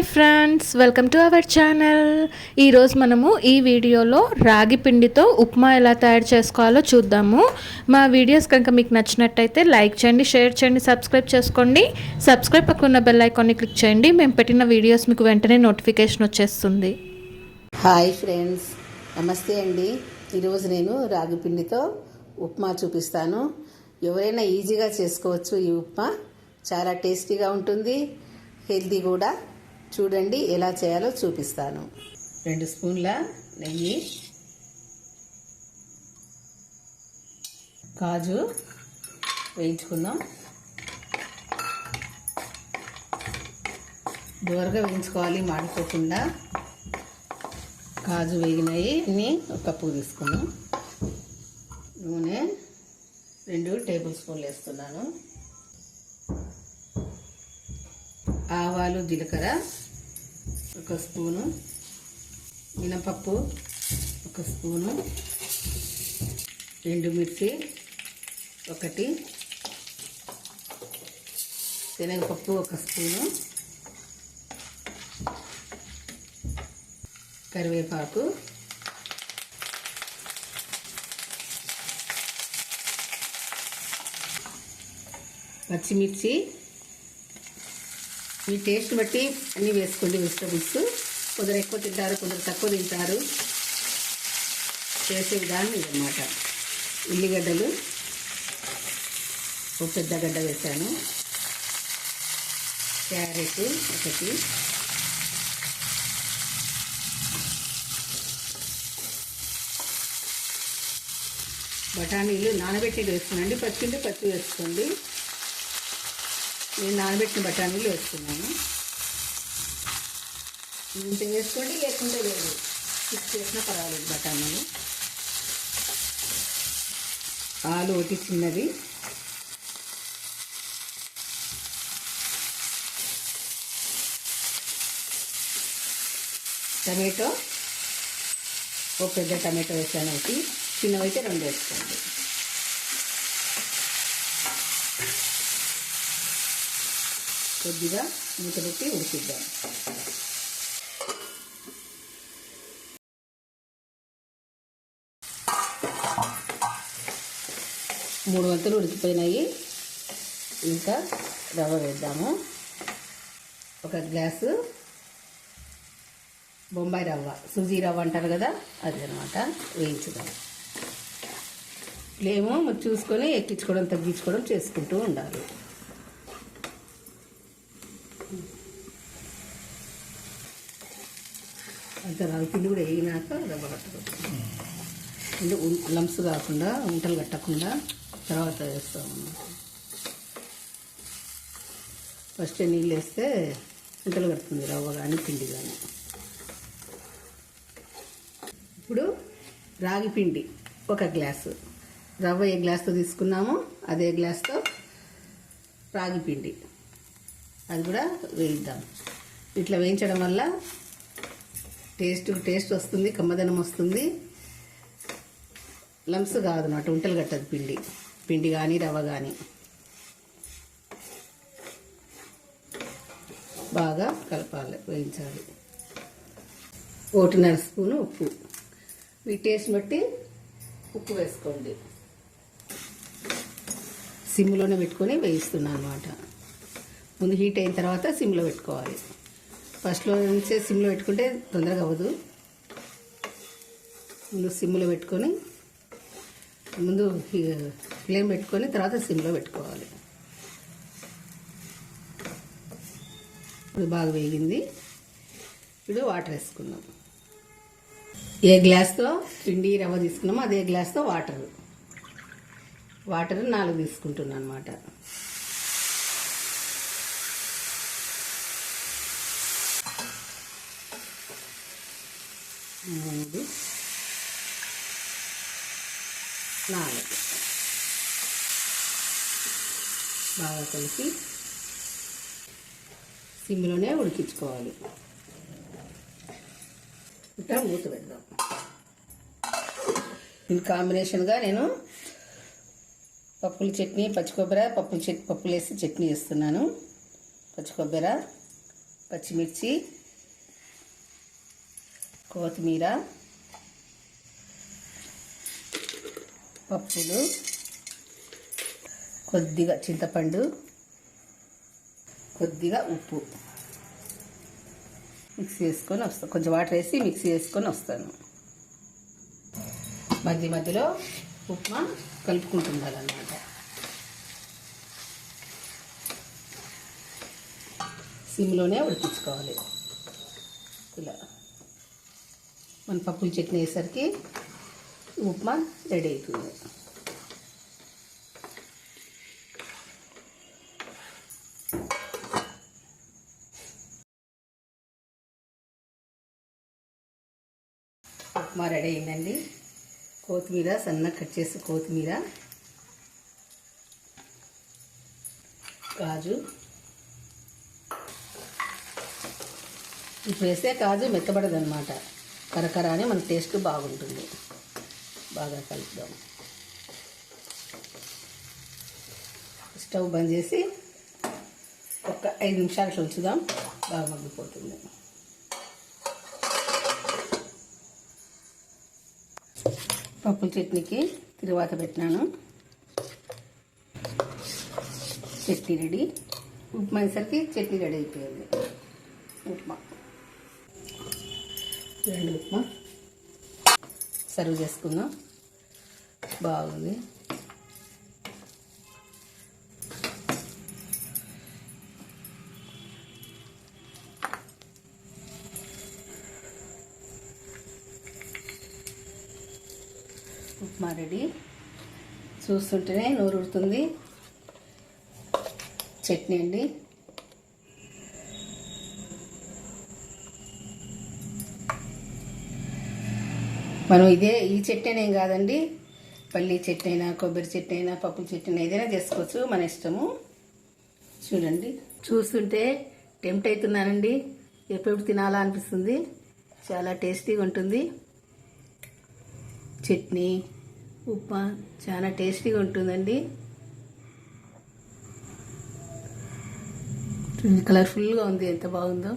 Hi friends welcome to our channel. ఈరోజు మనము ఈ వీడియోలో రాగి పిండితో ఉప్మా ఎలా తయారు చేసుకోవాలో చూద్దాము. మా వీడియోస్ కనుక మీకు నచ్చినట్టయితే లైక్ చేయండి షేర్ చేయండి సబ్స్క్రైబ్ చేసుకోండి. సబ్స్క్రైబ్ పక్కన బెల్ ఐకాన్ని క్లిక్ చేయండి. మేము పెట్టిన వీడియోస్ మీకు వెంటనే నోటిఫికేషన్ వచ్చేస్తుంది. హాయ్ ఫ్రెండ్స్ నమస్తే అండి. ఈరోజు నేను రాగి పిండితో ఉప్మా చూపిస్తాను. ఎవరైనా ఈజీగా చేసుకోవచ్చు ఈ ఉప్మా. చాలా టేస్టీగా ఉంటుంది హెల్తీ కూడా. చూడండి ఎలా చేయాలో చూపిస్తాను. రెండు స్పూన్ల నెయ్యి కాజు వేయించుకుందాం. దూరగా వేయించుకోవాలి మాడిపోకుండా. కాజు వేగినాయి అన్ని ఒక కప్పు తీసుకున్నాం నూనె రెండు టేబుల్ స్పూన్లు వేస్తున్నాను. ఆవాలు జీలకర్ర ఒక స్పూను మినపప్పు ఒక స్పూను ఎండుమిర్చి ఒకటి శనగపప్పు ఒక స్పూను కరివేపాకు పచ్చిమిర్చి మీ టేస్ట్ బట్టి అన్నీ వేసుకోండి వెజిటబుల్స్. కొందరు ఎక్కువ తింటారు కొందరు తక్కువ తింటారు. చేసే విధానం ఇదన్నమాట. ఉల్లిగడ్డలు. ఒక పెద్ద గడ్డ వేసాను క్యారెట్ ఒకటి. బఠానీలు నానబెట్టి వేసుకోండి పచ్చిండి పచ్చి వేసుకోండి. నేను నానబెట్టిన బఠానీలు వేస్తున్నాను. ఇంత వేసుకోండి లేకుంటే లేదు. మిక్స్ చేసినా పర్వాలేదు బఠానీలు. ఆలు ఒకటి చిన్నది. టమాటో ఒక పెద్ద టమాటో వేసాను ఒకటి. చిన్నవైతే రెండు వేసుకోండి. కొద్దిగా మూత పెట్టి ఉడికిద్దాం. మూడు వంతులు ఉడికిపోయినాయి. ఇంకా రవ్వ వేద్దాము. ఒక గ్లాసు బొంబాయి రవ్వ సుజీ రవ్వ అంటారు కదా అది అనమాట వేయించుదాం. లేమో చూసుకొని ఎక్కించుకోవడం తగ్గించుకోవడం చేసుకుంటూ ఉండాలి. అంత పిండి కూడా వేయినాక రవ్వ కట్టుకోవచ్చు అంటే లంప్స్ కాకుండా ఉంటలు కట్టకుండా తర్వాత వేస్తాము ఫస్ట్ నీళ్ళు వేస్తే ఉంటలు కడుతుంది రవ్వ కానీ పిండి కానీ ఇప్పుడు రాగి పిండి ఒక గ్లాసు. రవ్వ ఏ గ్లాస్తో తీసుకున్నామో అదే గ్లాస్తో రాగి పిండి. అది కూడా వేయిద్దాం. ఇట్లా వేయించడం వల్ల టేస్ట్ టేస్ట్ వస్తుంది కమ్మదనం వస్తుంది. లంప్స్ కాదు అన్నమాట ఉంటలు కట్టదు పిండి. పిండి కానీ రవ్వ కానీ బాగా కలపాలి వేయించాలి. ఒకటిన్నర స్పూను ఉప్పు. మీ టేస్ట్ బట్టి ఉప్పు వేసుకోండి. సిమ్లోనే పెట్టుకొని వేయిస్తున్నాను అనమాట ముందు హీట్ అయిన తర్వాత సిమ్లో పెట్టుకోవాలి. ఫస్ట్లో నుంచే సిమ్లో పెట్టుకుంటే తొందరగా అవ్వదు. ముందు సిమ్లో పెట్టుకొని ముందు ఫ్లేమ్ పెట్టుకొని తర్వాత సిమ్లో పెట్టుకోవాలి. ఇప్పుడు బాగా వేగింది. ఇప్పుడు వాటర్ వేసుకుందాం. ఏ గ్లాస్తో పిండి రవ్వ తీసుకున్నామో అదే గ్లాస్తో వాటర్ వాటర్ నాలుగు తీసుకుంటున్నాను అనమాట మూడు నాలుగు. బాగా కలిపి సిమ్లోనే ఉడికించుకోవాలి. ఇంకా మూత పెడదాం. దీని కాంబినేషన్గా నేను పప్పుల చట్నీ పచ్చి కొబ్బరి పప్పుల చట్ పప్పులు వేసి చట్నీ చేస్తున్నాను పచ్చి కొబ్బరి పచ్చిమిర్చి కొత్తిమీర పప్పులు కొద్దిగా చింతపండు కొద్దిగా ఉప్పు. మిక్సీ వేసుకొని వస్తాను కొంచెం వాటర్ వేసి మిక్సీ వేసుకొని వస్తాను. మధ్య మధ్యలో ఉప్మా కలుపుకుంటుండాలన్నమాట. సిమ్లోనే ఉడికించుకోవాలి. ఇలా. మన పప్పుల చట్నీ వేసరికి ఉప్మా రెడీ అవుతుంది ఉప్మా రెడీ అయిందండి. కొత్తిమీర సన్నగా కట్ చేసి కొత్తిమీర కాజు. ఇప్పుడు వేస్తే కాజు మెత్తబడదనమాట కరకర అని మన టేస్ట్ బాగుంటుంది. బాగా కలుపుదాం. స్టవ్ బంద్ చేసి ఒక ఐదు నిమిషాలు ఉంచుదాం. బాగా మగ్గిపోతుంది. పప్పుల చట్నీకి తిరువాత పెట్టినాను. చట్నీ రెడీ. ఉప్మా అయ్యేసరికి చట్నీ రెడీ అయిపోయింది. ఉప్మా. రెండు ఉప్మా. సర్వ్ చేసుకుందాం. బాగుంది. ఉప్మా రెడీ. చూస్తుంటేనే నూరు ఉడుతుంది చట్నీ అండి. మనం ఇదే ఈ చట్నీ ఏం కాదండి. పల్లి చెట్టు అయినా కొబ్బరి చెట్టు అయినా పప్పుల చెట్టు అయినా ఏదైనా చేసుకోవచ్చు. మన ఇష్టము. చూడండి. చూస్తుంటే టెంప్ట్ అవుతున్నానండి. ఎప్పుడు తినాలా అనిపిస్తుంది. చాలా టేస్టీగా ఉంటుంది. చట్నీ ఉప్మా చాలా టేస్టీగా ఉంటుందండి. కలర్ఫుల్గా ఉంది. ఎంత బాగుందో.